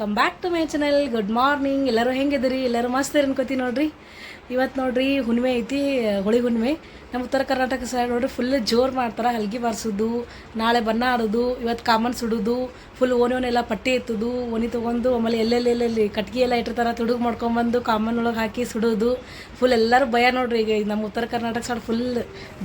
Welcome back to my channel good morning ಎಲ್ಲರೂ ಹೆಂಗಿದ್ದೀರಿ? ಎಲ್ಲರೂ ಮಸ್ತ್ ಅನ್ಕೋತೀನಿ ನೋಡ್ರಿ. ಇವತ್ತು ನೋಡ್ರಿ ಹುಣ್ಣಿಮೆ ಐತಿ ಹೋಳಿ ಹುಣ್ಣಿಮೆ. ನಮ್ಮ ಉತ್ತರ ಕರ್ನಾಟಕ ಸೈಡ್ ನೋಡ್ರಿ ಫುಲ್ ಜೋರು ಮಾಡ್ತಾರೆ, ಹಲ್ಗಿ ಬಾರಿಸೋದು, ನಾಳೆ ಬಣ್ಣ ಆಡೋದು, ಇವತ್ತು ಕಾಮನ್ ಸುಡೋದು ಫುಲ್ ಓಣಿ ಓನೆಲ್ಲ ಪಟ್ಟಿ ಎತ್ತೋದು ಓನಿ ತೊಗೊಂಡು ಆಮೇಲೆ ಎಲ್ಲೆಲ್ಲಿ ಎಲ್ಲೆಲ್ಲಿ ಕಟ್ಗೆ ಎಲ್ಲ ಇಟ್ಟಿರ್ತಾರೆ, ತುಡುಗು ಮಾಡ್ಕೊಂಬಂದು ಕಾಮನ್ ಒಳಗೆ ಹಾಕಿ ಸುಡೋದು ಫುಲ್ ಎಲ್ಲರೂ ಭಯ ನೋಡ್ರಿ ಈಗ ನಮ್ಮ ಉತ್ತರ ಕರ್ನಾಟಕ ಸೈಡ್ ಫುಲ್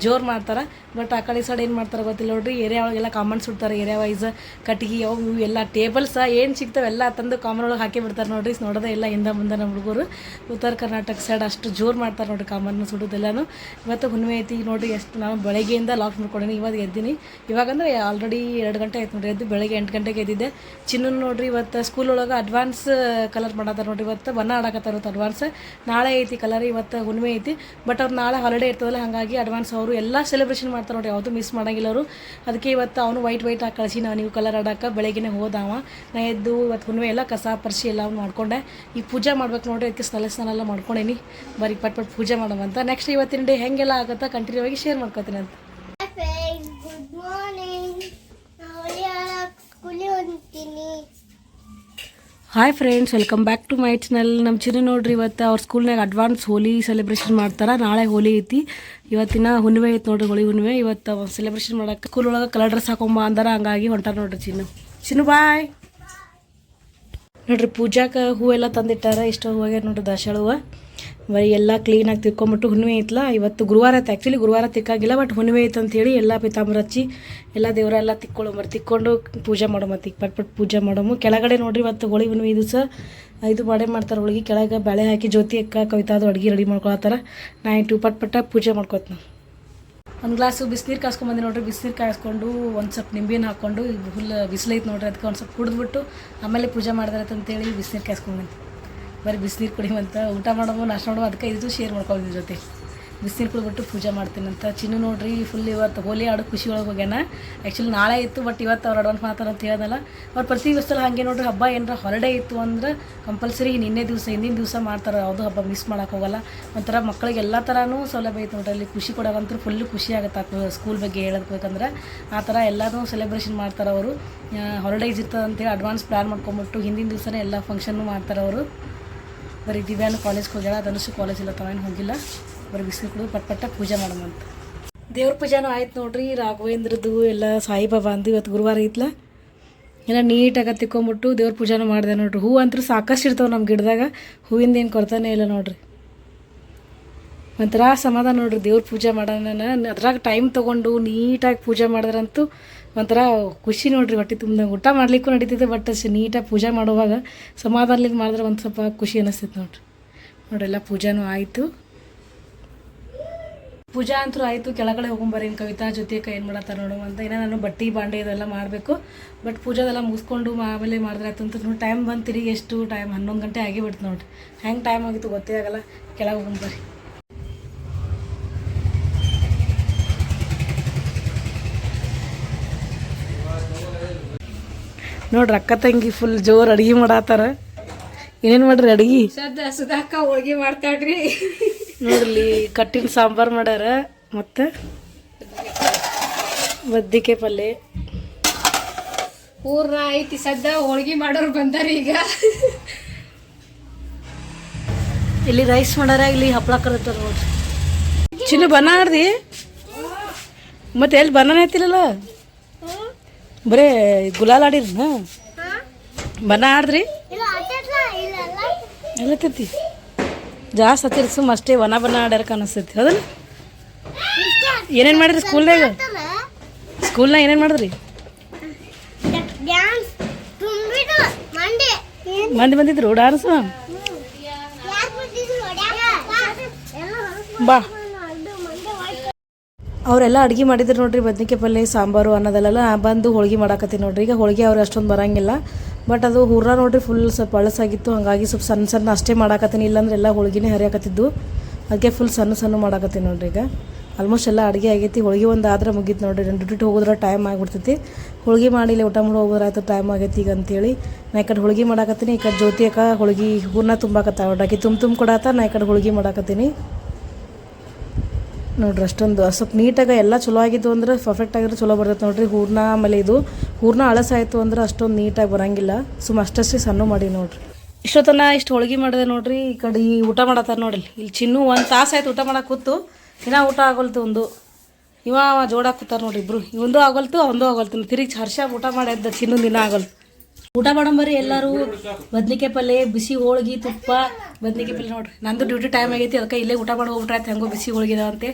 ಜೋರು ಮಾಡ್ತಾರೆ ಬಟ್ ಆ ಕಡೆ ಸೈಡ್ ಏನು ಮಾಡ್ತಾರೆ ಗೊತ್ತಿಲ್ಲ ನೋಡ್ರಿ ಏರಿಯಾ ಒಳಗೆಲ್ಲ ಕಾಮನ್ ಸುಡ್ತಾರೆ ಏರಿಯಾ ವೈಸ್ ಕಟ್ಗೆ, ಅವು ಇವು ಎಲ್ಲ ಟೇಬಲ್ಸ ಏನು ಸಿಗ್ತಾವೆ ಎಲ್ಲ ತಂದು ಕಾಮನ್ ಒಳಗೆ ಹಾಕಿ ಬಿಡ್ತಾರೆ ನೋಡ್ರಿ ನೋಡೋದೇ ಇಲ್ಲ ಹಿಂದೆ ಮುಂದೆ ನಮ್ಮ ಹುಡುಗರು. ಉತ್ತರ ಕರ್ನಾಟಕ ಸೈಡ್ ಅಷ್ಟು ಜೋರು ಮಾಡ್ತಾರೆ ನೋಡ್ರಿ ಕಾಮನ್ ಸುಡೋದೆಲ್ಲನೂ. ಇವತ್ತು ಹುಣ್ಣಿಮೆ ಐತಿ. ನೋಡ್ರಿ ಎಷ್ಟು ನಾನು ಬೆಳಗ್ಗೆಯಿಂದ ಲಾಕ್ ಮಾಡ್ಕೊಂಡೀನಿ, ಇವಾಗ ಎದ್ದೀನಿ. ಇವಾಗಂದ್ರೆ ಆಲ್ರೆಡಿ ಎರಡು ಗಂಟೆ ಆಯ್ತು ನೋಡ್ರಿ ಎದ್ದು ಬೆಳಗ್ಗೆ ಎಂಟು ಗಂಟೆಗೆ ಎದ್ದಿದ್ದೆ. ಚಿನ್ನ ನೋಡ್ರಿ ಇವತ್ತು ಸ್ಕೂಲ್ ಒಳಗೆ ಅಡ್ವಾನ್ಸ್ ಕಲರ್ ಮಾಡತ್ತಾರ ನೋಡ್ರಿ. ಇವತ್ತು ಬಣ್ಣ ಆಡಕತ್ತಾರ ಇವತ್ತು ಅಡ್ವಾನ್ಸ್ ನಾಳೆ ಐತಿ ಕಲರ್ ಇವತ್ತು ಹುಣ್ಣಿಮೆ ಐತಿ. ಬಟ್ ಅವ್ರು ನಾಳೆ ಹಾಲಿಡೇ ಇರ್ತದಲ್ಲ, ಹಾಗಾಗಿ ಅಡ್ವಾನ್ಸ್ ಅವರು ಎಲ್ಲ ಸೆಲೆಬ್ರೇಷನ್ ಮಾಡ್ತಾರೆ ನೋಡ್ರಿ. ಯಾವುದು ಮಿಸ್ ಮಾಡಂಗಿಲ್ಲ ಅವರು. ಅದಕ್ಕೆ ಇವತ್ತು ಅವನು ವೈಟ್ ವೈಟ್ ಹಾಕಿ ಕಳಿಸಿ, ನಾನು ನೀವು ಕಲರ್ ಆಡಕ್ಕೆ ಬೆಳಗ್ಗೆ ಹೋದಾವ. ನಾ ಎದ್ದು ಇವತ್ತು ಹುಣ್ಣಿಮೆ ಎಲ್ಲ ಕಸ ಪರಿಸಿ ಎಲ್ಲ ಅವ್ನು ಮಾಡ್ಕೊಂಡೆ. ಈಗ ಪೂಜೆ ಮಾಡ್ಬೇಕು ನೋಡ್ರಿ, ಅದಕ್ಕೆ ಸ್ನಾನ ಸ್ನಾನ ಎಲ್ಲ ಮಾಡ್ಕೊಂಡೇನಿ. ಬರೀ ಪಟ್ ಪಟ್ ಪೂಜೆ ಮಾಡೋವಂತ ನೆಕ್ಸ್ಟ್ ಇವತ್ತಿನ ಡೇ ಹೆಂಗೆಲ್ಲ ಆಗುತ್ತಾ? ಕಂಟಿನ್ಯೂ ಆಗಿ ಶೇರ್ ಮಾಡ್ಕೋತೀನಿ ಅಂತ. Good morning hi friends welcome back to my channel ನಮ್ಮ ಚಿನ್ನ ನೋಡ್ರಿ ಇವತ್ತು ಅವ್ರ ಸ್ಕೂಲ್ನಾಗ ಅಡ್ವಾನ್ಸ್ ಹೋಲಿ ಸೆಲೆಬ್ರೇಷನ್ ಮಾಡ್ತಾರೆ. ನಾಳೆ ಹೋಲಿ ಐತಿ. ಇವತ್ತಿನ ಹುಣ್ಣಿಮೆ ಐತಿ ನೋಡ್ರಿ ಹೋಳಿ ಹುಣ್ಣಿಮೆ. ಇವತ್ತು ಸೆಲೆಬ್ರೇಷನ್ ಮಾಡಕ್ಕೆ ಸ್ಕೂಲ್ ಒಳಗೆ ಕಲರ್ ಡ್ರೆಸ್ ಹಾಕೊಂಬ ಅಂದ್ರೆ. ಹಂಗಾಗಿ ಹೊಂಟಾರ ನೋಡ್ರಿ ಚಿನ್ನು. ಚಿನ್ನು ಬಾಯ್. ನೋಡ್ರಿ ಪೂಜಾಕ್ಕೆ ಹೂವೆಲ್ಲ ತಂದಿಟ್ಟಾರ. ಇಷ್ಟು ಹೂವಾಗೆ ನೋಡ್ರಿ ದಾಸವಾಳ ಹೂವು. ಬರೀ ಎಲ್ಲ ಕ್ಲೀನಾಗಿ ತಿಳ್ಕೊಂಬಿಟ್ಟು ಹುಣ್ಣಿಮೆ ಐತಲ್ಲ ಇವತ್ತು ಗುರುವಾರ ಐತೆ ಆ್ಯಕ್ಚುಲಿ ಗುರುವಾರ ತಿಕ್ಕಾಗಿಲ್ಲ ಬಟ್ ಹುಣ್ಣಿಮೆ ಐತೆ ಅಂಥೇಳಿ ಎಲ್ಲ ಪಿತಾಂಬರ ಹಚ್ಚಿ ಎಲ್ಲ ದೇವರೆಲ್ಲ ತಿಕ್ಕೊಳ್ಳೋ ತಿಕ್ಕೊಂಡು ಪೂಜೆ ಮಾಡೋ ಮತ್ತೆ ಪಟ್ ಪಟ್ ಪೂಜೆ ಮಾಡೋಮು. ಕೆಳಗಡೆ ನೋಡ್ರಿ ಇವತ್ತು ಹೋಳಿ ಹುಣ್ಣಿಮೆ ದಿವಸ. ಇದು ಮಾಡೇ ಮಾಡ್ತಾರೆ ಹೋಳಿಗೆ. ಕೆಳಗೆ ಬಳೆ ಹಾಕಿ ಜ್ಯೋತಿ ಅಕ್ಕ, ಕವಿತಾದು ಅಡುಗೆ ರೆಡಿ ಮಾಡ್ಕೊಳತ್ತಾರ. ಇಟ್ಟು ಪಟ್ ಪಟ್ಟ ಪೂಜೆ ಮಾಡ್ಕೊತ ಒಂದು ಗ್ಲಾಸು ಬಿಸಿನೀರು ಕಾಸ್ಕೊಂಬಂದು ನೋಡ್ರಿ. ಬಿಸಿನೀರು ಕಾಯಿಸ್ಕೊಂಡು ಒಂದು ಸ್ವಲ್ಪ ನಿಂಬೆನ ಹಾಕ್ಕೊಂಡು ಫುಲ್ ಬಿಸಿಲೈತೆ ನೋಡ್ರಿ, ಅದಕ್ಕೆ ಒಂದು ಸ್ವಲ್ಪ ಕುಡಿದ್ಬಿಟ್ಟು ಆಮೇಲೆ ಪೂಜೆ ಮಾಡಿದ್ರೆ ಅಂತೇಳಿ ಬಿಸಿನೀರು ಕಾಯಿಸ್ಕೊಂಬಂದು ಬರೀ ಬಿಸಿನೀರು ಕುಡಿಯುವಂತ ಊಟ ಮಾಡೋದು, ನಾಷ್ಟ ಮಾಡೋದು, ಅದಕ್ಕೆ ಇದು ಶೇರ್ ನಿಮ್ಮ ಜೊತೆ. ಬಿಸಿನೀರು ಕುಡಿಬಿಟ್ಟು ಪೂಜೆ ಮಾಡ್ತೀನಂತ ಚಿನ್ನು ನೋಡ್ರಿ ಫುಲ್ ಇವತ್ತು ಹೋಲಿ ಆಡೋ ಖುಷಿ ಒಳಗೆ ಹೋಗ್ಯಾನ. ಆ್ಯಕ್ಚುಲಿ ನಾಳೆ ಇತ್ತು ಬಟ್ ಇವತ್ತು ಅವ್ರು ಅಡ್ವಾನ್ಸ್ ಮಾಡ್ತಾರೆ ಅಂತ ಹೇಳ್ದಲ್ಲ. ಅವ್ರು ಪ್ರತಿ ದಿವಸದಲ್ಲಿ ಹಾಗೆ ನೋಡ್ರಿ, ಹಬ್ಬ ಏನಾರ ಹಾಲಿಡೇ ಇತ್ತು ಅಂದ್ರೆ ಕಂಪಲ್ಸರಿ ನಿನ್ನೆ ದಿವಸ, ಹಿಂದಿನ ದಿವಸ ಮಾಡ್ತಾರೆ. ಯಾವುದೂ ಹಬ್ಬ ಮಿಸ್ ಮಾಡೋಕೆ ಹೋಗಲ್ಲ. ಒಂಥರ ಮಕ್ಕಳಿಗೆ ಎಲ್ಲ ಥರನೂ ಸೌಲಭ್ಯ ಐತೆ ನೋಡ್ರಿ, ಅಲ್ಲಿ ಖುಷಿ ಕೊಡೋಕ್ಕಂತೂ ಫುಲ್ ಖುಷಿ ಆಗುತ್ತೆ ಸ್ಕೂಲ್ ಬಗ್ಗೆ ಹೇಳಬೇಕಂದ್ರೆ ಆ ಥರ ಎಲ್ಲನೂ ಸೆಲೆಬ್ರೇಷನ್ ಮಾಡ್ತಾರೆ ಅವರು. ಹಾಲಿಡೇಸ್ ಇರ್ತದೆ ಅಂತೇಳಿ ಅಡ್ವಾನ್ಸ್ ಪ್ಲ್ಯಾನ್ ಮಾಡ್ಕೊಂಬಿಟ್ಟು ಹಿಂದಿನ ದಿವಸನೇ ಎಲ್ಲ ಫಂಕ್ಷನ್ನು ಮಾಡ್ತಾರೆ ಅವರು. ಬರೀ ದಿವ್ಯಾನು ಕಾಲೇಜ್ಗೆ ಹೋಗ್ಯಾಳ, ಧನುಷು ಕಾಲೇಜ್ ಇಲ್ಲ ತಾವೇನು ಹೋಗಿಲ್ಲ. ಬರೀ ಬಿಸಿಲು ಕುಡಿದು ಪಟ್ ಪಟ್ಟ ಪೂಜೆ ಮಾಡೋಣಂತ ದೇವ್ರ ಪೂಜಾನು ಆಯ್ತು ನೋಡ್ರಿ, ರಾಘವೇಂದ್ರದ್ದು ಎಲ್ಲ ಸಾಯಿಬಾಬಾ ಅಂದು ಇವತ್ತು ಗುರುವಾರ ಐತ್ಲ. ಎಲ್ಲ ನೀಟಾಗಿ ತಿಕ್ಕೊಂಬಿಟ್ಟು ದೇವ್ರ ಪೂಜಾನು ಮಾಡಿದೆ ನೋಡ್ರಿ. ಹೂ ಅಂತೂ ಸಾಕಷ್ಟು ಇರ್ತಾವೆ ನಮ್ಮ ಗಿಡದಾಗ, ಹೂವಿಂದ ಏನು ಕೊಡ್ತಾನೆ ಇಲ್ಲ ನೋಡ್ರಿ. ಒಂಥರ ಸಮಾಧಾನ ನೋಡ್ರಿ ದೇವ್ರ ಪೂಜೆ ಮಾಡೋಣ ಅದ್ರಾಗ ಟೈಮ್ ತೊಗೊಂಡು ನೀಟಾಗಿ ಪೂಜೆ ಮಾಡಿದ್ರಂತೂ ಒಂಥರ ಖುಷಿ ನೋಡ್ರಿ ಹೊಟ್ಟೆ ತುಂಬ ಊಟ ಮಾಡ್ಲಿಕ್ಕೂ ನಡೀತಿದೆ ಬಟ್ ನೀಟಾಗಿ ಪೂಜೆ ಮಾಡುವಾಗ ಸಮಾಧಾನಲಿಂದ ಮಾಡಿದ್ರೆ ಒಂದು ಸ್ವಲ್ಪ ಖುಷಿ ಅನಿಸ್ತೈತೆ ನೋಡ್ರಿ. ನೋಡ್ರೆಲ್ಲ ಪೂಜಾನೂ ಆಯಿತು. ಪೂಜಾ ಅಂತೂ ಆಯಿತು. ಕೆಳಗಡೆ ಹೋಗೊಂಬರ್ರಿ ಇನ್ನು ಕವಿತಾ ಜೊತೆ ಏನು ಮಾಡತ್ತಾರ ನೋಡು ಅಂತ. ಏನೋ ನಾನು ಬಟ್ಟೆ, ಬಾಂಡೆ ಇದೆಲ್ಲ ಮಾಡಬೇಕು. ಬಟ್ ಪೂಜಾದೆಲ್ಲ ಮುಗಿಸ್ಕೊಂಡು ಆಮೇಲೆ ಮಾಡಿದ್ರೆ ಆಯ್ತು ನೋಡಿ. ಟೈಮ್ ಬಂದು ತಿರುಗಿ ಎಷ್ಟು? ಟೈಮ್ ಹನ್ನೊಂದು ಗಂಟೆ ಆಗಿಬಿಡ್ತು ನೋಡ್ರಿ. ಹೆಂಗೆ ಟೈಮ್ ಆಗಿತ್ತು ಗೊತ್ತೇ ಆಗಲ್ಲ. ಕೆಳಗೆ ಹೋಗೊಂಬರ್ರಿ ನೋಡ್ರಿ ಅಕ್ಕ ತಂಗಿ ಫುಲ್ ಜೋರು ಅಡುಗೆ ಮಾಡತ್ತಾರ ಏನೇನು ಮಾಡ್ರಿ ಅಡುಗೆ? ಸುಧಾಕ ಹೋಳಿಗೆ ಮಾಡ್ತಾಳ್ರಿ. ನೋಡ್ರಿ ಕಟ್ಟಿನ ಸಾಂಬಾರು ಮಾಡ್ಯಾರ ಮತ್ತು ಬದ್ದಿಕೆ ಪಲ್ಯ ಊರ್ನ ಐತಿ ಸದ್ದ ಹೋಳ್ಗೆ ಮಾಡೋರು ಬಂದಾರ ಈಗ. ಇಲ್ಲಿ ರೈಸ್ ಮಾಡಾರ ಇಲ್ಲಿ ಹಪ್ಪಳ ಕರತ್ತಾರ ನೋಡ್ರಿ. ಚಿನ್ನ ಬನ ಆಡ್ದಿ? ಮತ್ತೆ ಎಲ್ಲಿ ಬನಾನ ಐತಿಲ್ಲಲ್ಲ? ಬರೇ ಗುಲಾಲ್ ಆಡಿರ್ನ ಬನ ಆಡ್ರಿ ಎಲ್ಲತ್ತೈತಿ? ಜಾಸ್ತಿ ಹತ್ತಿರ ಸುಮ್ಮ ಅಷ್ಟೇ ವನ ಬನ ಆಡ್ಯಾರಕ್ಕೆ ಅನಿಸ್ತೈತಿ. ಹೌದಲ್ಲ? ಏನೇನು ಮಾಡಿದ್ರಿ ಸ್ಕೂಲ್ನಾಗ? ಸ್ಕೂಲ್ನಾಗ ಏನೇನು ಮಾಡಿದ್ರಿ? ಮಂದಿ ಬಂದಿದ್ರು ಡಾನ್ಸ್? ಬಾ. ಅವರೆಲ್ಲ ಅಡುಗೆ ಮಾಡಿದ್ರು ನೋಡ್ರಿ, ಬದ್ನಿಕಾಯಿ ಪಲ್ಯ ಸಾಂಬಾರು ಅನ್ನೋದೆಲ್ಲ ಬಂದು ಹೋಳಿಗೆ ಮಾಡಾಕತ್ತೀನಿ ನೋಡ್ರಿ. ಈಗ ಹೋಳಿಗೆ ಅವ್ರು ಅಷ್ಟೊಂದು ಬರಂಗಿಲ್ಲ. ಬಟ್ ಅದು ಹೂರ ನೋಡ್ರಿ ಫುಲ್ ಸ್ವಲ್ಪ ಅಳಸಾಗಿತ್ತು, ಹಾಗಾಗಿ ಸ್ವಲ್ಪ ಸಣ್ಣ ಸಣ್ಣ ಅಷ್ಟೇ ಮಾಡಾಕತ್ತೀನಿ. ಇಲ್ಲಾಂದ್ರೆ ಎಲ್ಲ ಹೋಳಿಗೆನೇ ಹರಿಯಾಕತ್ತಿದ್ದು. ಅದಕ್ಕೆ ಫುಲ್ ಸಣ್ಣ ಸಣ್ಣ ಮಾಡಾಕತ್ತೀನಿ ನೋಡ್ರಿ ಈಗ. ಆಲ್ಮೋಸ್ಟ್ ಎಲ್ಲ ಅಡುಗೆ ಆಗೈತಿ. ಹೋಳಿಗೆ ಒಂದು ಆದ್ರೆ ಮುಗೀತು ನೋಡ್ರಿ. ರೆಂಡು ಡ್ಯೂಟಿ ಹೋಗಿದ್ರೆ ಟೈಮ್ ಆಗಿಬಿಡ್ತೈತಿ. ಹೋಳಿಗೆ ಮಾಡಿ ಇಲ್ಲಿ ಊಟ ಮಾಡಿ ಹೋಗೋದ್ರೆ ಆಯ್ತು ಟೈಮ್ ಆಗೈತಿ ಈಗ ಅಂತೇಳಿ. ನಾ ಈ ಕಡೆ ಹೋಳಿಗೆ ಮಾಡಾಕತ್ತೀನಿ. ಈ ಕಡೆ ಜ್ಯೋತಿ ಅಕ್ಕ ಹೋಳಿಗೆ ಹೂರ್ನ ತುಂಬಾಕತ್ತಾವ ಡಾಕಿ ತುಂಬ ತುಂಬ ಕೊಡಾತ ನಾ ಈ ಕಡೆ ಹೋಳಿಗೆ ಮಾಡಾಕತ್ತೀನಿ. ನೋಡ್ರಿ ಅಷ್ಟೊಂದು ಸ್ವಲ್ಪ ನೀಟಾಗಿ ಎಲ್ಲ ಚಲೋ ಆಗಿತ್ತು ಅಂದ್ರೆ ಪರ್ಫೆಕ್ಟ್ ಆಗಿದ್ರೆ ಚಲೋ ಬರ್ತೈತೆ ನೋಡ್ರಿ. ಹೂರ್ಣ ಆಮೇಲೆ ಇದು, ಹೂರ್ಣ ಅಳಸಾಯಿತು ಅಂದ್ರೆ ಅಷ್ಟೊಂದು ನೀಟಾಗಿ ಬರಂಗಿಲ್ಲ. ಸುಮ್ಮ ಅಷ್ಟಷ್ಟೇ ಸಣ್ಣ ಮಾಡಿ ನೋಡ್ರಿ. ಇಷ್ಟೊತ್ತನ ಇಷ್ಟು ಹೋಳಿಗೆ ಮಾಡಿದೆ ನೋಡ್ರಿ, ಈ ಕಡೆ ಈ ಊಟ ಮಾಡತ್ತಾರ ನೋಡ್ರಿ. ಇಲ್ಲಿ ಚಿನ್ನು ಒಂದು ತಾಸು ಆಯ್ತು ಊಟ ಮಾಡಕ್ಕೆ ಕೂತು, ಇನ್ನೂ ಊಟ ಆಗೋಲ್ತು ಒಂದು. ಇವ ಅವ ಜೋಡ ಕೂತಾರ ನೋಡ್ರಿ ಇಬ್ರು. ಇವಂದು ಆಗೋಲ್ತು, ಅವಂದು ಆಗೋಲ್ತು. ತಿರುಗಿ ಹರ್ಷ ಊಟ ಮಾಡಿ ಎದ್ದ ಚಿನ್ನು ದಿನ ಆಗೋಲ್ತು. ಊಟ ಮಾಡಂಬರಿ ಎಲ್ಲರೂ. ಬದ್ನಿಕಾಯಿ ಪಲ್ಯ ಬಿಸಿ ಹೋಳಿಗೆ, ತುಪ್ಪ, ಬದ್ನಿಕಾಯಿ ಪಲ್ಯ ನೋಡ್ರಿ. ನಂದು ಡ್ಯೂಟಿ ಟೈಮ್ ಆಗೈತಿ, ಅದಕ್ಕೆ ಇಲ್ಲೇ ಊಟ ಮಾಡಿ ಹೋಗ್ಬಿಟ್ರೆ ಹೆಂಗೋ ಬಿಸಿ ಹೋಳಿಗೆ ಅಂತೆ.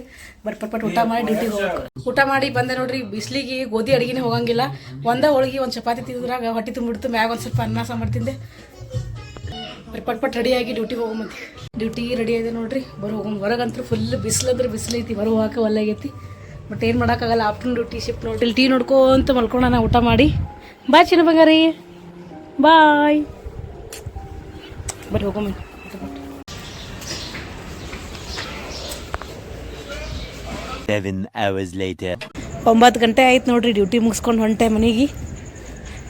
ಬಟ್ ಪಟ್ ಪಟ್ ಊಟ ಮಾಡಿ ಡ್ಯೂಟಿಗೆ ಹೋಗ್ಬೇಕು. ಊಟ ಮಾಡಿ ಬಂದೆ ನೋಡ್ರಿ, ಬಿಸಿಲಿಗೆ ಗೋಧಿ ಅಡಿಗೆನೇ ಹೋಗಂಗಿಲ್ಲ. ಒಂದೇ ಹೋಳಿಗೆ, ಒಂದು ಚಪಾತಿ ತಿಂದ್ರಾಗ ಹೊಟ್ಟೆ ತುಂಬಿಡ್ತು. ಮ್ಯಾಗ ಒಂದು ಸ್ವಲ್ಪ ಅನ್ನ, ಸಾಂಬಾರು ತಿಂದೆ. ಪಟ್ ಪಟ್ ಪಟ್ ರೆಡಿಯಾಗಿ ಡ್ಯೂಟಿಗೆ ಹೋಗಂಬಂತಿ ಡ್ಯೂಟಿ ರೆಡಿ ಇದೆ ನೋಡ್ರಿ. ಬರೋ ಹೋಗಮ್ ಹೊರಗಂತೂ ಫುಲ್ ಬಿಸಿಲಂದ್ರೆ ಬಿಸಿಲು ಐತಿ ಹೊರ ಹೋಗಕ್ಕೆ ಒಲ್ಲಾಗೈತಿ ಬಟ್ ಏನು ಮಾಡೋಕ್ಕಾಗಲ್ಲ ಆಫ್ಟರ್ನೂನ್ ಡ್ಯೂಟಿ ಶಿಫ್ಟ್ ನೋಡಿ ಟೀ ನೋಡ್ಕೊಂತ ಮಲ್ಕೊಳ್ಳೋಣ ಊಟ ಮಾಡಿ. ಬಾಯ್ ಚಿನ್ನ ಬಂಗಾರಿ. ಬಾಯ್ ಬರ್ರಿ ಹೋಗಮ್ಮ ಸೆವೆನ್ ಅವರ್ಸ್ ಲೇಟರ್ ಒಂಬತ್ತು ಗಂಟೆ ಆಯ್ತು ನೋಡ್ರಿ ಡ್ಯೂಟಿ ಮುಗಿಸ್ಕೊಂಡು ಹೊಂಟೆ ಮನೆಗೆ.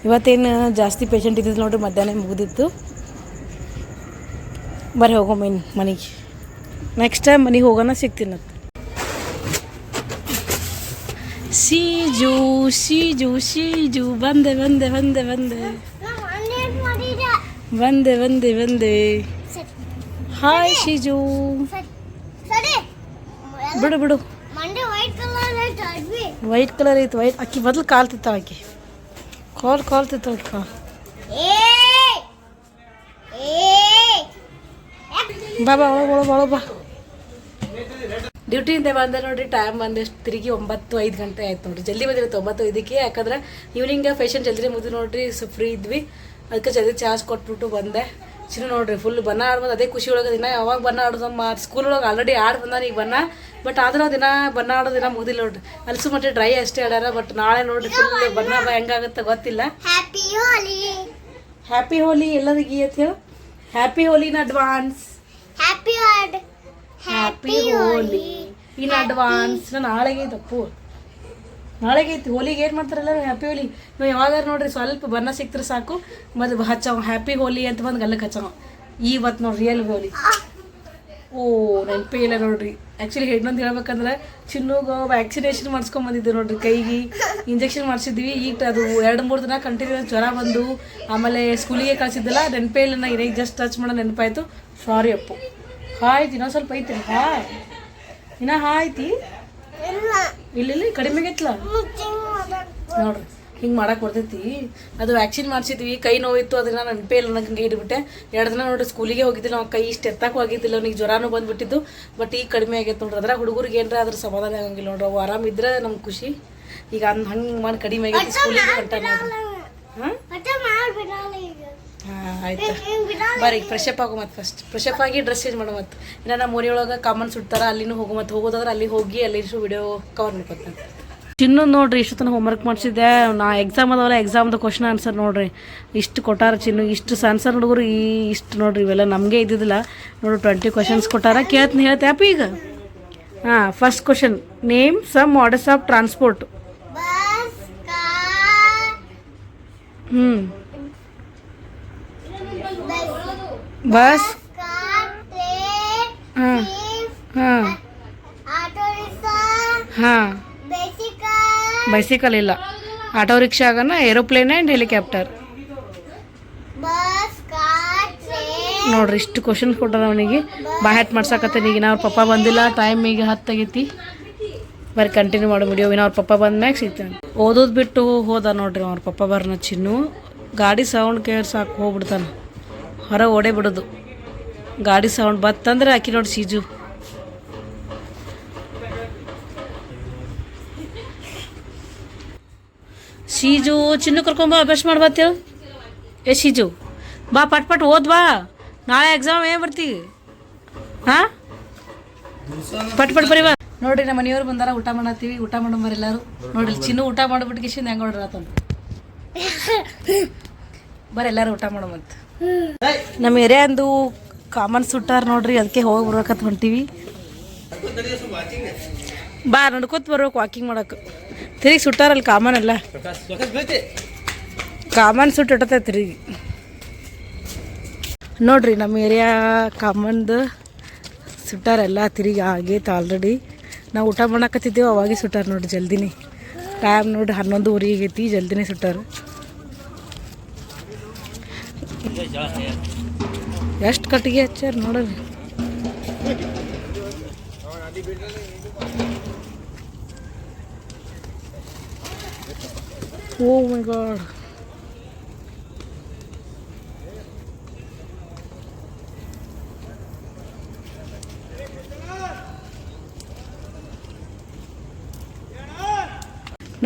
ಇವತ್ತೇನು ಜಾಸ್ತಿ ಪೇಷಂಟ್ ಇದ್ದಿದ್ದು ನೋಡ್ರಿ ಮಧ್ಯಾಹ್ನ ಮುಗಿದಿತ್ತು. ಬರೀ ಹೋಗಮ್ಮ ಇನ್ನು ಮನೆಗೆ. ನೆಕ್ಸ್ಟ್ ಟೈಮ್ ಮನೆಗೆ ಹೋಗೋಣ ಸಿಗ್ತೀನಿ ಸೀಜು ಸೀಜು ಸೀಜು ಬಂದೆ ಬಂದೆ ಬಂದೆ ಬಂದೆ. ಬಂದೆ ಬಂದೆ ಸರಿ. ಹಾಯ್ ಶಿಜು ಬಿಡು ಬಿಡು. ವೈಟ್ ಕಲರ್ ಐತೆ ವೈಟ್ ಅಕ್ಕಿ ಬದಲು ಕಾಲ್ ತಿತ್ತಾಳ ಆಕಿ ಕಾಲ್. ಕಾಲ್ ತಿತ್ತಾಳ ಕಾಲ್ ಬಾ ಬಾ ಒಳಗೆ ಒಳಗೆ ಒಳಗೆ ಬಾ. ಡ್ಯೂಟಿಯಿಂದ ಬಂದೆ ನೋಡ್ರಿ ಟೈಮ್ ಬಂದೆ ತಿರುಗಿ ಒಂಬತ್ತು ಐದು ಗಂಟೆ ಆಯ್ತು ನೋಡ್ರಿ. ಜಲ್ದಿ ಬಂದಿರುತ್ತೆ ಒಂಬತ್ತು ಐದಕ್ಕೆ ಯಾಕಂದ್ರೆ ಈವ್ನಿಂಗ್ ಫೇಷನ್ ಜಲ್ದಿ ಮುಗಿದು ನೋಡ್ರಿ ಸೊ ಫ್ರೀ ಇದ್ವಿ. ಅದಕ್ಕೆ ಜಲ್ದಿ ಚಾರ್ಜ್ ಕೊಟ್ಬಿಟ್ಟು ಬಂದೆ. ಚಿನ್ನ ನೋಡ್ರಿ ಫುಲ್ ಬನ್ನ ಆಡ್ಬೋದು ಅದೇ ಖುಷಿ ಒಳಗೆ ದಿನ ಯಾವಾಗ ಬಣ್ಣ ಆಡೋದಮ್ಮ ಸ್ಕೂಲ್ ಒಳಗೆ ಆಲ್ರೆಡಿ ಆಡ್ ಬಂದಾನ ಈಗ ಬನ್ನ ಬಟ್ ಆದ್ರೂ ದಿನ ಬನ್ನ ಆಡೋ ದಿನ ಮುಗಿದಿಲ್ಲ ನೋಡ್ರಿ. ಅಲ್ಸು ಮತ್ತೆ ಡ್ರೈ ಅಷ್ಟೇ ಆಡ್ಯಾರ ಬಟ್ ನಾಳೆ ನೋಡ್ರಿ ಫುಲ್ ಬನ್ನ ಹೆಂಗಾಗುತ್ತೆ ಗೊತ್ತಿಲ್ಲ. ಹ್ಯಾಪಿ ಹೋಲಿ ಹ್ಯಾಪಿ ಹೋಲಿ ಎಲ್ಲರಿಗೆ ಅಂತ ಹೇಳು. Happy in advance happy happy Holi in advance ನಾಳೆಗೆ ತಪ್ಪು ನಾಳೆಗೆ ಐತಿ. ಹೋಲಿಗೆ ಏನು ಮಾಡ್ತಾರಲ್ಲ ಹ್ಯಾಪಿ ಹೋಲಿ ನೀವು ಯಾವಾಗಾರು ನೋಡ್ರಿ, ಸ್ವಲ್ಪ ಬಣ್ಣ ಸಿಕ್ತ್ರೆ ಸಾಕು. ಮತ್ತು ಹಚ್ಚವ. ಹ್ಯಾಪಿ ಹೋಲಿ ಅಂತ ಬಂದು ಗಲ್ಲಕ್ಕೆ ಹಚ್ಚವ. ಇವತ್ತು ನೋಡ್ರಿ ರಿಯಲ್ ಹೋಲಿ ಓ, ನೆನಪೇ ಇಲ್ಲ ನೋಡ್ರಿ. ಆ್ಯಕ್ಚುಲಿ ಇನ್ನೊಂದು ಹೇಳ್ಬೇಕಂದ್ರೆ ಚಿನ್ನಗ ವ್ಯಾಕ್ಸಿನೇಷನ್ ಮಾಡಿಸ್ಕೊಂಬಂದಿದ್ದೆ ನೋಡ್ರಿ ಕೈಗೆ. ಇಂಜೆಕ್ಷನ್ ಮಾಡಿಸಿದ್ವಿ. ಈಗ ಅದು ಎರಡು, ಮೂರು ದಿನ ಕಂಟಿನ್ಯೂಸ್ ಜ್ವರ ಬಂದು, ಆಮೇಲೆ ಸ್ಕೂಲಿಗೆ ಕಳಿಸಿದ್ದಲ್ಲ, ನೆನಪೇ ಇಲ್ಲ ನಾ ಈಗ ಜಸ್ಟ್ ಟಚ್ ಮಾಡೋ ನೆನಪಾಯಿತು. ಸಾರಿ ಅಪ್ಪು. ಹಾಯ್ ಇನ್ನೊಂದು ಸ್ವಲ್ಪ ಐತಿ ಹಾಯ್ ಇನ್ನೂ ಹಾಯ್ತಿ ಇಲ್ಲ ಕಡಿಮೆ ಆಗೈತ್ಲ ನೋಡ್ರಿ, ಹಿಂಗೆ ಮಾಡಕ್ಕೆ ಬರ್ತೈತಿ. ಅದು ವ್ಯಾಕ್ಸಿನ್ ಮಾಡಿಸಿದ್ವಿ, ಕೈ ನೋವಿತ್ತು, ಅದನ್ನ ನೆನಪೇ ಇಲ್ಲ ನಂಗೆ ಹಂಗೆ ಇಟ್ಬಿಟ್ಟೆ. ಎರಡು ದಿನ ನೋಡ್ರಿ ಸ್ಕೂಲಿಗೆ ಹೋಗಿದ್ದಿಲ್ಲ ನಾವು ಕೈ ಇಷ್ಟು ಎತ್ತಕ್ಕೂ ಆಗಿದ್ದಿಲ್ಲ ಅವ್ನಿಗೆ ಜ್ವರನೂ ಬಂದ್ಬಿಟ್ಟಿದ್ದು. ಬಟ್ ಈಗ ಕಡಿಮೆ ಆಗೈತೆ ನೋಡ್ರಿ ಅದ್ರ ಹುಡುಗರಿಗೆ ಏನರ ಅದ್ರ ಸಮಾಧಾನ ಆಗಂಗಿಲ್ಲ ನೋಡ್ರಿ, ಅವು ಆರಾಮಿದ್ರೆ ನಮ್ಗೆ ಖುಷಿ. ಈಗ ಅಂದ್ ಹಂಗೆ ಮಾಡಿ ಕಡಿಮೆ ಆಗೈತಿ ಸ್ಕೂಲಿಗೆ ಹೊಂಟ ಹಾಂ ಹಾಂ ಆಯ್ತು. ಬರ್ರಿ ಫ್ರೆಶ್ ಅಪ್ ಆಗೋ ಮತ್ತೆ ಫಸ್ಟ್ ಫ್ರೆಶ್ ಅಪ್ ಆಗಿ ಡ್ರೆಸ್ ಚೇಂಜ್ ಮಾಡೋ ಮತ್ತು. ಇನ್ನ ನಮ್ಮ ಮನೆಯೊಳಗೆ ಕಾಮನ್ ಸುಡ್ತಾರ ಅಲ್ಲಿನೂ ಹೋಗೋ ಮತ್ತೆ. ಹೋಗೋದಾದ್ರೆ ಅಲ್ಲಿ ಹೋಗಿ ಅಲ್ಲಿ ವಿಡಿಯೋ ಕವರ್ ಮಾಡ್ಕೊತಾನೆ ಚಿನ್ನು ನೋಡ್ರಿ ಇಷ್ಟು ತನಕ ಹೋಮ್ವರ್ಕ್ ಮಾಡಿಸಿದ್ದೆ. ನಾ ಎಕ್ಸಾಮ್ ಅದಾವಲ್ಲ ಎಕ್ಸಾಮ್ದು ಕ್ವಶನ್ ಆನ್ಸರ್ ನೋಡ್ರಿ. ಇಷ್ಟು ಕೊಟ್ಟಾರ ಚಿನ್ನು ಇಷ್ಟು ಸಣ್ಣ ಸಣ್ಣ ಹುಡುಗರು ಈ ಇಷ್ಟು ನೋಡ್ರಿ ಇವೆಲ್ಲ ನಮಗೆ ಇದ್ದಿದ್ದಿಲ್ಲ. ನೋಡ್ರಿ ಟ್ವೆಂಟಿ ಕ್ವಶನ್ಸ್ ಕೊಟ್ಟಾರ. ಕೇಳ್ತೀನಿ ಹೇಳ್ತೆ ಆ್ಯಪ್ ಈಗ. ಹಾಂ first question name some models of transport bus car ಹ್ಞೂ ಬಸ್? ಹಾಂ ಹಾಂ. ಬೈಸಿಕಲ್. ಇಲ್ಲ. ಆಟೋ ರಿಕ್ಷಾಗನ ಏರೋಪ್ಲೇನ್ ಆ್ಯಂಡ್ ಹೆಲಿಕಾಪ್ಟರ್. ನೋಡ್ರಿ ಇಷ್ಟು ಕ್ವಶನ್ಸ್ ಕೊಟ್ಟಾರ ಅವನಿಗೆ. ಬಾಹೆಟ್ ಮಾಡ್ಸಕತ್ತೀನಿ. ಈಗ ಅವ್ರ ಪಪ್ಪ ಬಂದಿಲ್ಲ. ಟೈಮ್ ಈಗ ಹತ್ತಾಗೈತಿ. ಬರೀ ಕಂಟಿನ್ಯೂ ಮಾಡೋ ವಿಡಿಯೋ ಇನ್ನು ಅವ್ರ ಪಪ್ಪ ಬಂದ್ಮ್ಯಾಗ ಸಿಗ್ತಾನೆ. ಓದೋದು ಬಿಟ್ಟು ಹೋದ ನೋಡ್ರಿ ಅವ್ರ ಪಪ್ಪ ಬರ್ನ ಚಿನ್ನು. ಗಾಡಿ ಸೌಂಡ್ ಕೇಳಿ ಸಾಕು ಹೋಗ್ಬಿಡ್ತಾನೆ. ಹೊರ ಓಡೇ ಬಿಡೋದು ಗಾಡಿ ಸೌಂಡ್ ಬತ್ತಂದ್ರೆ ಹಾಕಿ ನೋಡಿ ಸೀಜು. ಸೀಜು, ಚಿನ್ನು ಕರ್ಕೊಂಬ ಅಭ್ಯಾಸ ಮಾಡ್ಬತ್ತೇಳು ಏ ಸೀಜು, ಬಾ, ಪಟ್ ಪಟ್, ಓದ್ ಬಾ. ನಾಳೆ ಎಕ್ಸಾಮ್ ಏನು ಬರ್ತೀವಿ ಹಾಂ? ಪಟ್ ಪಟ್ ಬರೀ ಬಾ. ನೋಡ್ರಿ, ನಮ್ಮ ಮನೆಯವ್ರು ಬಂದಾರ, ಊಟ ಮಾಡತ್ತೀವಿ. ಊಟ ಮಾಡಂಬರ್ ಎಲ್ಲಾರು. ನೋಡ್ರಿ, ಚಿನ್ನು ಊಟ ಮಾಡ್ಬಿಟ್ಟು ಕಿಶಿಂದ ಹೆಂಗೆ ನೋಡ್ರಿ ಆತಂತ ಬರ್ರಿ ಎಲ್ಲಾರು ಊಟ ಮಾಡಮಂತ ನಮ್ಮ ಏರಿಯಾಂದು ಕಾಮನ್ ಸುಟ್ಟಾರ ನೋಡ್ರಿ ಅದಕ್ಕೆ ಹೋಗಿ ಬರ್ಬೇಕಂತ ಹೊಂಟೀವಿ. ಬಾ ನಡ್ಕೋತ ಬರ್ಬೇಕು ವಾಕಿಂಗ್ ಮಾಡಕ್ಕೆ ತಿರುಗಿ ಸುಟ್ಟಾರಲ್ಲ ಕಾಮನ್ ಅಲ್ಲ. ಕಾಮನ್ ಸುಟ್ಟು ತಿರುಗಿ ನೋಡ್ರಿ ನಮ್ಮ ಏರಿಯಾ ಕಾಮನ್ದು ಸುಟ್ಟಾರೆಲ್ಲ ತಿರುಗಿ ಆಗೈತೆ ಆಲ್ರೆಡಿ ನಾವು ಊಟ ಮಾಡಕತ್ತಿದ್ದೇವೆ, ಅವಾಗೆ ಸುಟ್ಟಾರ ನೋಡ್ರಿ ಜಲ್ದಿನೇ. ಟೈಮ್ ನೋಡಿ ಹನ್ನೊಂದು ಊರಿಗೆ ಆಗೈತಿ, ಜಲ್ದಿನೇ ಸುಟ್ಟಾರ. ಎಷ್ಟು ಕಟ್ಟಿಗೆ ಹಚ್ಚಾರ ನೋಡ್ರಿ. Oh my god.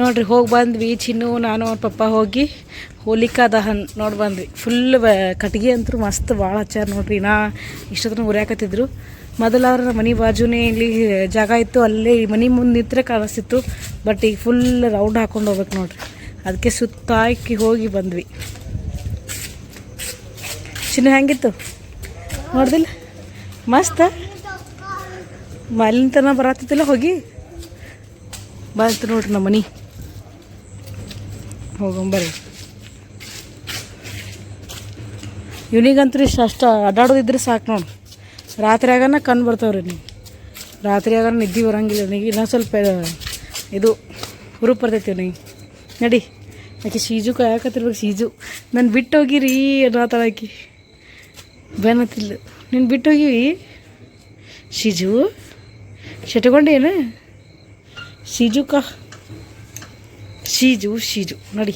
ನೋಡ್ರಿ, ಹೋಗಿ ಬಂದ್ವಿ, ಚಿನ್ನು, ನಾನು, ಅವ್ರ ಪಪ್ಪ ಹೋಗಿ ಹೋಲಿಕಾ ದಹನ್ ನೋಡಿ ಬಂದ್ವಿ. ಫುಲ್ ಕಟ್ಗೆ ಅಂತೂ ಮಸ್ತ್, ಭಾಳ ಹಚ್ಚಾರ ನೋಡ್ರಿ ನಾ. ಇಷ್ಟೊತ್ತನ ಉರಿಯಾಕತ್ತಿದ್ರು. ಮೊದಲಾದ್ರೆ ನಮ್ಮ ಮನೆ ಬಾಜುನೇ ಇಲ್ಲಿ ಜಾಗ ಇತ್ತು, ಅಲ್ಲೇ ಮನೆ ಮುಂದೆ ನಿಂತರೆ ಕಾಣಿಸ್ತಿತ್ತು. ಬಟ್ ಈಗ ಫುಲ್ ರೌಂಡ್ ಹಾಕೊಂಡು ಹೋಗ್ಬೇಕು ನೋಡ್ರಿ. ಅದಕ್ಕೆ ಸುತ್ತಾಕಿ ಹೋಗಿ ಬಂದ್ವಿ. ಚಿನ್ನ ಹೆಂಗಿತ್ತು? ನೋಡ್ದಿಲ್ಲ? ಮಸ್ತ? ಮಲ್ಲಿನ ತನಕ ಬರತ್ತಿತ್ತಿಲ್ಲ ಹೋಗಿ? ಬಂತು ನೋಡ್ರಿ ನಮ್ಮ ಮನೆ. ಹೋಗಂಬರ್ರಿ ಇವನಿಗಂತೂ ಇಷ್ಟು ಅಷ್ಟು ಅಡ್ಡಾಡೋದಿದ್ರೆ ಸಾಕು ನೋಡಿ. ರಾತ್ರಿ ಆಗನ ಕಣ್ಣು ಬರ್ತಾವ್ರಿ ನೀವು ರಾತ್ರಿ ಆಗ ನಿದ್ದೆ ಬರಂಗಿಲ್ಲ ನನಗೆ ಇನ್ನೊಂದು ಸ್ವಲ್ಪ ಇದು ಹುರುಪ್ ಬರ್ತೈತಿ ನನಗೆ ನಡಿ. ಆಕೆ ಶೀಜು ಕಾಯಕತ್ತಿರ್ಬೇಕು ಶೀಜು ನಾನು ಬಿಟ್ಟು ಹೋಗಿರಿ ಅನ್ನೋತಾಳ ಆಕಿ. ಬೇನತ್ತಿಲ್ಲ ನೀನು ಬಿಟ್ಟು ಹೋಗಿವಿ? ಶೀಜು ಶೆಟ್ಕೊಂಡೇನು ಶೀಜುಕ ಶೀಜು ಶೀಜು. ನಡಿ.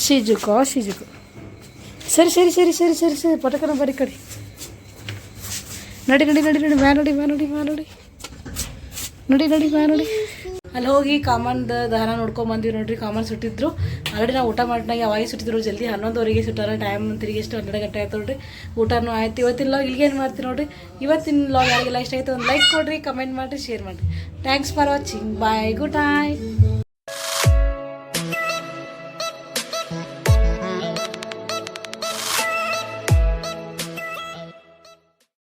ಶೀಜುಕ ಶೀಜುಕ. ಸರಿ ಸರಿ ಸರಿ ಸರಿ ಸರಿ ಸರಿ. ಪಟಕನ ಬರೀ ಕಡೆ. ನಡಿ ನಡಿ ನಡಿ ನಡಿ. ಮ್ಯಾ ನೋಡಿ ಮ್ಯಾ ನೋಡಿ ಮ್ಯಾ ನೋಡಿ. ನೋಡಿ ನೋಡಿ, ಮ್ಯಾ ನೋಡಿ. ಅಲ್ಲಿ ಹೋಗಿ ಕಾಮನ್ದ ದಾರ ನೋಡ್ಕೊಂಡ್ ಬಂದ್ವಿ ನೋಡ್ರಿ, ಕಾಮನ್ ಸುಟ್ಟಿದ್ರು. ಆಲ್ರೆಡಿ ನಾವು ಊಟ ಮಾಡಿದಾಗ ಯಾವಾಗ ಸುಟ್ಟಿದ್ರು, ಜಲ್ದಿ ಹನ್ನೊಂದುವರೆಗೆ ಸುಟ್ಟಾರ ಟೈಮ್ ತಿರುಗಿ ಎಷ್ಟು ಹನ್ನೆರಡು ಗಂಟೆ ಆಯ್ತು ನೋಡ್ರಿ. ಊಟನೂ ಆಯ್ತು. ಇವತ್ತಿನ ಲಾಗ್ ಇಲ್ಲಿಗೆ ಏನು ಮಾಡ್ತೀವಿ ನೋಡ್ರಿ? ಇವತ್ತಿನ ಲಾಗ್ ಯಾರಿಗೆಲ್ಲ ಇಷ್ಟ ಆಯ್ತು ಒಂದು ಲೈಕ್ ಕೊಡ್ರಿ ಕಮೆಂಟ್ ಮಾಡಿರಿ ಶೇರ್ ಮಾಡಿರಿ. Thanks for watching bye good night